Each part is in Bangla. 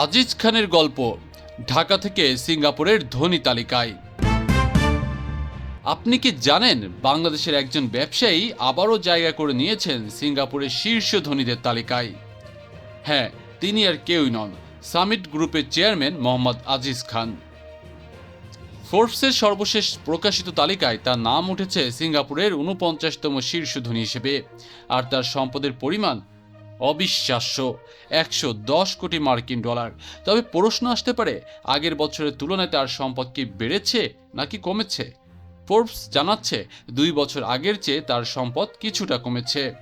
আজিজ খানের গল্প, ঢাকা থেকে সিঙ্গাপুরের ধনী তালিকায়। আপনি কি জানেন, বাংলাদেশের একজন ব্যবসায়ী আবারও জায়গা করে নিয়েছেন সিঙ্গাপুরের শীর্ষ ধনীদের তালিকায়? হ্যাঁ তিনি আর কেউই নন, সামিট গ্রুপের চেয়ারম্যান মোহাম্মদ আজিজ খান। ফোর্বসের সর্বশেষ প্রকাশিত তালিকায় তার নাম উঠেছে সিঙ্গাপুরের উনপঞ্চাশতম শীর্ষ ধনী হিসেবে, আর তার সম্পদের পরিমাণ অবিশ্বাস্য। একশো দশ কোটি মার্কিন ডলার। তবে প্রশ্ন আসতে পারে, আগের বছরের তুলনায় তার সম্পদ কি বেড়েছে নাকি কমেছে? ফোর্বস জানাচ্ছে, দুই বছর আগের চেয়ে তার সম্পদ কিছুটা কমেছে।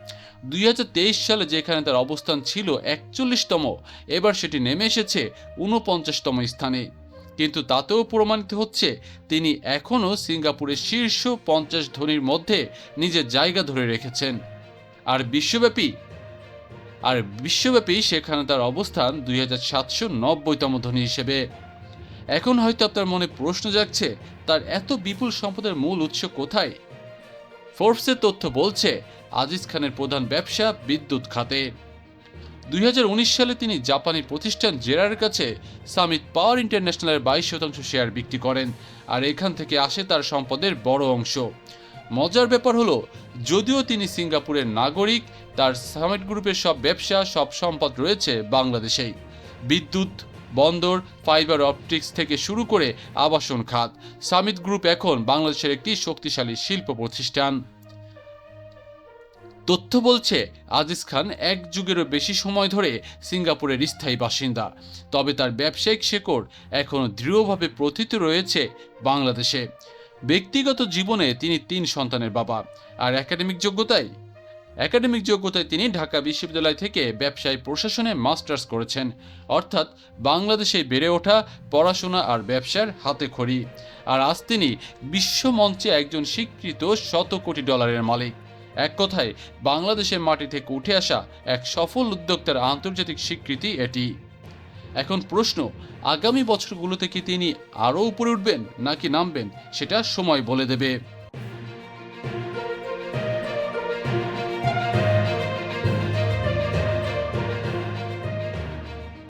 দুই হাজার তেইশ সালে যেখানে তার অবস্থান ছিল একচল্লিশতম, এবার সেটি নেমে এসেছে উনপঞ্চাশতম স্থানে। কিন্তু তাতেও প্রমাণিত হচ্ছে, তিনি এখনও সিঙ্গাপুরের শীর্ষ পঞ্চাশ ধনীর মধ্যে নিজের জায়গা ধরে রেখেছেন। আর বিশ্বব্যাপী আর বিশ্বব্যাপী সেখানে তার অবস্থান দুই হাজার সাতশো নব্বইতম ধনী হিসেবে। এখন হয়তো আপনার মনে প্রশ্ন জাগছে, তার এত বিপুল সম্পদের মূল উৎস কোথায়? ফোর্বসের তথ্য বলছে, আজিজ খানের প্রধান ব্যবসা বিদ্যুৎ খাতে। দুই হাজার উনিশ সালে তিনি জাপানি প্রতিষ্ঠান জেরার কাছে সামিট পাওয়ার ইন্টারন্যাশনালের বাইশ শতাংশ শেয়ার বিক্রি করেন, আর এখান থেকে আসে তার সম্পদের বড় অংশ। মজার ব্যাপার হলো, যদিও তিনি সিঙ্গাপুরের নাগরিক তার সামিট গ্রুপের সব ব্যবসা, সব সম্পদ রয়েছে বাংলাদেশেই। বিদ্যুৎ, বন্দর ফাইবার অপটিক্স থেকে শুরু করে আবাসন খাত। সামিট গ্রুপ এখন বাংলাদেশের একটি শক্তিশালী শিল্প প্রতিষ্ঠান। তথ্য বলছে, আজিজ খান এক যুগেরও বেশি সময় ধরে সিঙ্গাপুরের স্থায়ী বাসিন্দা। তবে তার ব্যবসায়িক শেকড় এখনও দৃঢ়ভাবে প্রথিত রয়েছে বাংলাদেশে। ব্যক্তিগত জীবনে তিনি তিন সন্তানের বাবা। আর একাডেমিক যোগ্যতায় একাডেমিক যোগ্যতায় তিনি ঢাকা বিশ্ববিদ্যালয় থেকে ব্যবসায় প্রশাসনে মাস্টার্স করেছেন। অর্থাৎ বাংলাদেশে বেড়ে ওঠা পড়াশোনা আর ব্যবসার হাতে খড়ি। আর আজ তিনি বিশ্বমঞ্চে একজন স্বীকৃত শত কোটি ডলারের মালিক। এক কথায়, বাংলাদেশের মাটি থেকে উঠে আসা এক সফল উদ্যোক্তার আন্তর্জাতিক স্বীকৃতি এটি। এখন প্রশ্ন, আগামী বছরগুলোতে কি তিনি আরও উপরে উঠবেন নাকি নামবেন, সেটা সময় বলে দেবে।